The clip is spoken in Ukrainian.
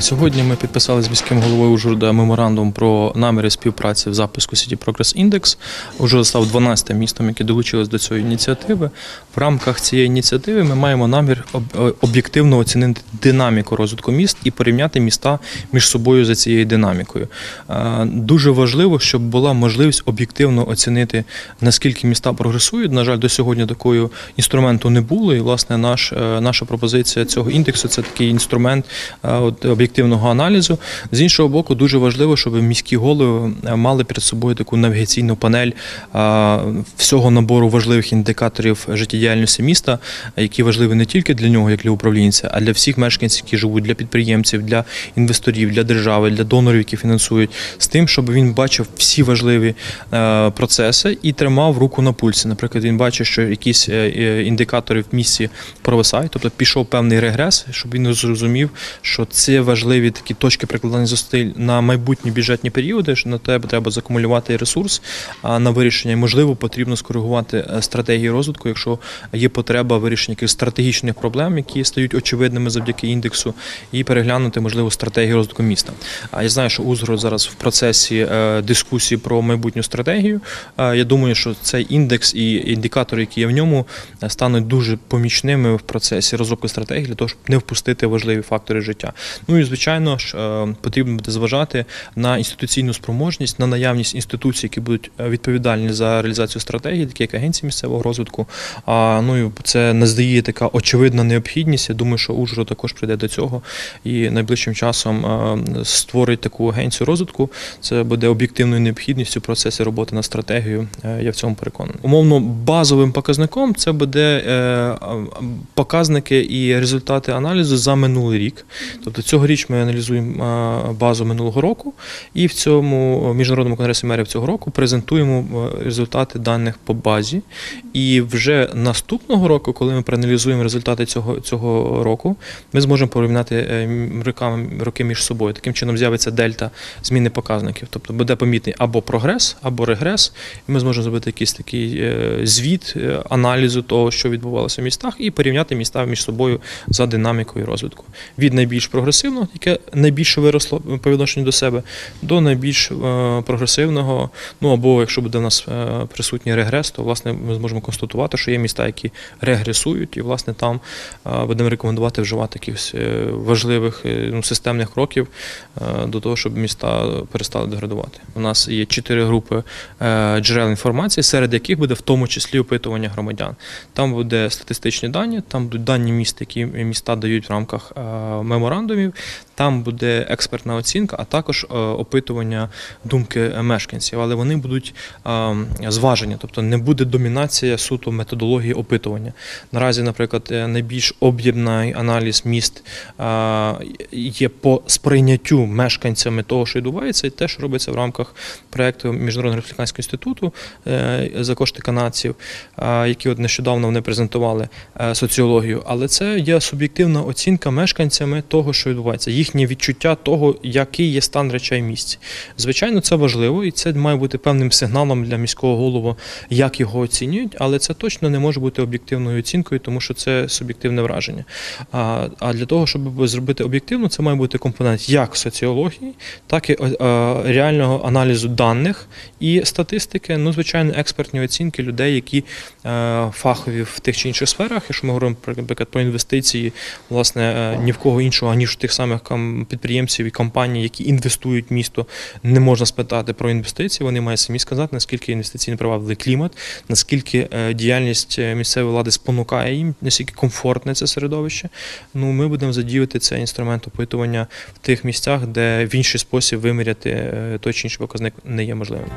Сьогодні ми підписали з міським головою Ужгорода меморандум про наміри співпраці в запуску City Progress Index. Ужгород став 12 містом, яке долучилось до цієї ініціативи. В рамках цієї ініціативи ми маємо намір об'єктивно оцінити динаміку розвитку міст і порівняти міста між собою за цією динамікою. Е, Дуже важливо, щоб була можливість об'єктивно оцінити, наскільки міста прогресують. На жаль, до сьогодні такого інструменту не було. І власне наш, е, наша пропозиція цього індексу це такий інструмент е, от, об'єктивного аналізу. З іншого боку, дуже важливо, щоб міські голови е, мали перед собою таку навігаційну панель е, всього набору важливих індикаторів життєдіяльності міста, які важливі не тільки для нього, як для управлінця, а для всіх мешканців, які живуть, для підприємців, для інвесторів, для держави, для донорів, які фінансують, з тим, щоб він бачив всі важливі е, процеси і тримав руку на пульсі. Наприклад, він бачить, що якісь індикатори в місті провисають, тобто пішов певний регрес, щоб він зрозумів, що це важливі такі точки прикладання зусиль на майбутні бюджетні періоди. що На тебе треба закумулювати ресурс на вирішення. І, можливо, потрібно скоригувати е, стратегії розвитку, якщо є потреба вирішення якихось стратегічних проблем, які стають очевидними завдяки індексу, і переглянути можливо стратегію розвитку міста. А я знаю, що Узгород зараз в процесі е, дискусії про майбутню стратегію. Е, Я думаю, що цей індекс і індикатори, які є в ньому, стануть дуже помічними в процесі розробки стратегії для того, щоб не впустити важливі фактори життя. Ну і звичайно ж е, потрібно буде зважати на інституційну спроможність, на наявність інституцій, які будуть е, відповідальні за реалізацію стратегії, такі як агенції місцевого розвитку. Ну і це не здає така очевидна необхідність. Я думаю, що Ужгород також прийде до цього і найближчим часом е, створить таку агенцію розвитку. Це буде об'єктивною необхідністю в процесі роботи над стратегією. е, Я в цьому переконаний. Умовно базовим показником це буде показники і результати аналізу за минулий рік. Тобто цьогоріч ми аналізуємо е, базу минулого року, і в цьому міжнародному конгресі мерів цього року презентуємо е, результати даних по базі. І вже наступного року, коли ми проаналізуємо результати цього, цього року, ми зможемо порівняти е, роки між собою. Таким чином з'явиться дельта зміни показників. Тобто буде помітний або прогрес, або регрес, і ми зможемо зробити якийсь такий е, звіт е, аналізу того, що відбувалося в містах, і порівняти міста між собою за динамікою розвитку. Від найбільш прогресивного, яке найбільше виросло по відношенню до себе, до найбільш е, прогресивного. Ну або якщо буде в нас е, присутній регрес, то власне ми зможемо констатувати, що є міста, які регресують, і власне там е, будемо рекомендувати вживати якихось важливих ну, системних кроків до того, щоб міста перестали деградувати. У нас є чотири групи джерел інформації, серед яких буде в тому числі опитування громадян. Там буде статистичні дані, там будуть дані міст, які міста дають в рамках меморандумів. Там буде експертна оцінка, а також е, опитування думки мешканців, але вони будуть е, зважені, тобто не буде домінація суто методології опитування. Наразі, наприклад, е, найбільш об'ємний аналіз міст е, є по сприйняттю мешканцями того, що відбувається, і те, що робиться в рамках проєкту Міжнародного республіканського інституту за кошти канадців, які от нещодавно вони презентували соціологію. Але це є суб'єктивна оцінка мешканцями того, що відбувається, їхнє відчуття того, який є стан речей в місті. Звичайно, це важливо, і це має бути певним сигналом для міського голови, як його оцінюють, але це точно не може бути об'єктивною оцінкою, тому що це суб'єктивне враження. А, а для того, щоб зробити об'єктивно, це має бути компонент як соціології, так і реального аналізу даних і статистики. Ну, звичайно, експертні оцінки людей, які е, фахові в тих чи інших сферах. Якщо ми говоримо наприклад, про інвестиції, власне, е, ні в кого іншого, ніж тих самих кам- підприємців і компаній, які інвестують в місто, не можна спитати про інвестиції. Вони мають самі сказати, наскільки інвестиційний привабливий клімат, наскільки е, діяльність е, місцевої влади спонукає їм, наскільки комфортне це середовище. Ну, ми будемо задіяти цей інструмент опитування в тих місцях, де в інший спосіб виміряти е, той чи інший показник не є можливим.